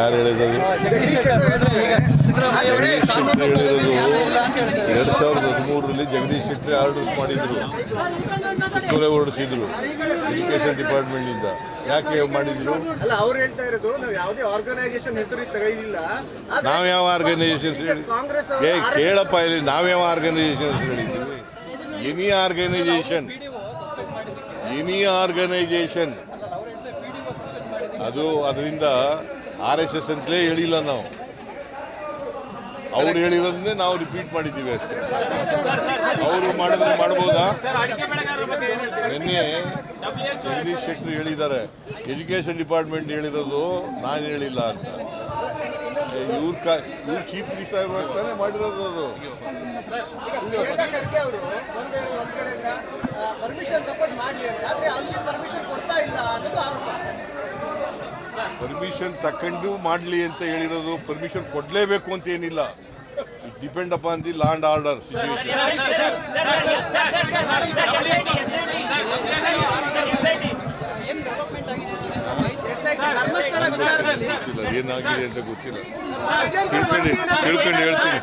ಯಾರು ಹೇಳಿರೋದು ಶೆಟ್ಟರ್ ಹೇಳಿರೋದು. ಎರಡ್ ಸಾವಿರದ ಹದಿಮೂರರಲ್ಲಿ ಜಗದೀಶ್ ಶೆಟ್ಟಿ ಆರ್ಡರ್ ಮಾಡಿದ್ರು. ಸುತ್ತೋಲೆ ಹೊರಡಿಸಿದ್ರು ಎಜುಕೇಶನ್ ಡಿಪಾರ್ಟ್ಮೆಂಟಿಂದ ಯಾಕೆ ಮಾಡಿದ್ರು? ಅಲ್ಲ ಅವ್ರು ಹೇಳ್ತಾ ಇರೋದು ನಾವು ಯಾವುದೇ ಆರ್ಗನೈಸೇಷನ್ ಹೆಸರು ತೆಗೆದಿಲ್ಲ. ನಾವು ಯಾವ ಆರ್ಗನೈಸೇಷನ್ ಏ ಕೇಳಪ್ಪ ಇಲ್ಲಿ ನಾವ್ಯಾವ ಹೆಸರು ಹೇಳಿದ್ದೀವಿ? ಎನಿ ಆರ್ಗನೈಸೇಷನ್ ಎನಿ ಆರ್ಗನೈಸೇಷನ್ ಅದು ಅದರಿಂದ ಆರ್ ಎಸ್ ಎಸ್ ಅಂತಲೇ ಹೇಳಿಲ್ಲ ನಾವು. ಅವ್ರು ಹೇಳಿರೋದನ್ನೇ ನಾವು ರಿಪೀಟ್ ಮಾಡಿದ್ದೀವಿ ಅಷ್ಟೇ. ಅವರು ಮಾಡಿದ್ರೆ ಮಾಡ್ಬೋದಾ? ನಿನ್ನೆ ಜಗದೀಶ್ ಶೆಟ್ಟರ್ ಹೇಳಿದ್ದಾರೆ ಎಜುಕೇಶನ್ ಡಿಪಾರ್ಟ್ಮೆಂಟ್ ಹೇಳಿರೋದು ನಾನು ಹೇಳಿಲ್ಲ ಅಂತ. ಇವ್ರ ಕಾ, ಇವ್ರು ಚೀಫ್ ಮಿನಿಸ್ಟರ್ ಆಗ್ತಾನೆ ಮಾಡಿರೋದು ಅದು. ಪರ್ಮಿಷನ್ ಕೊಡ್ತಾ ಇಲ್ಲ ಪರ್ಮಿಷನ್ ತಕೊಂಡು ಮಾಡಲಿ ಅಂತ ಹೇಳಿರೋದು ಪರ್ಮಿಷನ್ ಕೊಡಲೇಬೇಕು ಅಂತ ಏನಿಲ್ಲ depend upon the land order ಏನಾಗಿದೆ ಅಂತ ಗೊತ್ತಿಲ್ಲ ತಿಳ್ಕೊಂಡು ಹೇಳ್ತೀನಿ